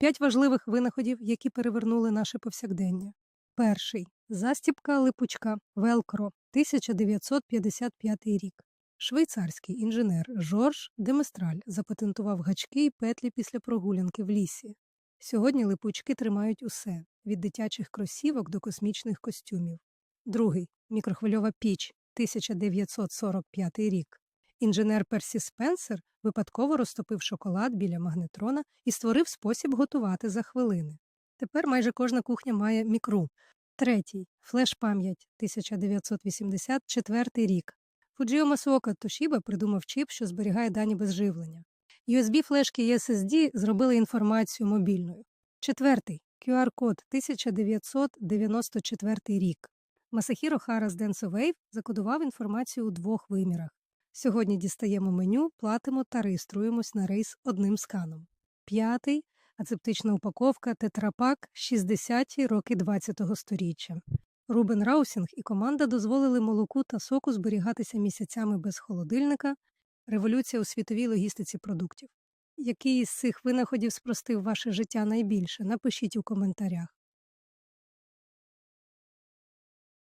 П'ять важливих винаходів, які перевернули наше повсякдення. Перший застібка липучка Велкро, 1955 рік. Швейцарський інженер Жорж Деместраль запатентував гачки і петлі після прогулянки в лісі. Сьогодні липучки тримають усе від дитячих кросівок до космічних костюмів. Другий мікрохвильова піч, 1945 рік. Інженер Персі Спенсер випадково розтопив шоколад біля магнетрона і створив спосіб готувати за хвилини. Тепер майже кожна кухня має мікру. Третій флеш-пам'ять 1984 рік. Фуджіо Масуока Тошіба придумав чіп, що зберігає дані без живлення. USB-флешки і SSD зробили інформацію мобільною. Четвертий QR-код 1994 рік. Масахіро Хара з Dance закодував інформацію у двох вимірах. Сьогодні дістаємо меню, платимо та реєструємось на рейс одним сканом. П'ятий асептична упаковка Тетрапак 60-ті роки 20-го сторіччя. Рубен Раусінг і команда дозволили молоку та соку зберігатися місяцями без холодильника. Революція у світовій логістиці продуктів. Який із цих винаходів спростив ваше життя найбільше? Напишіть у коментарях.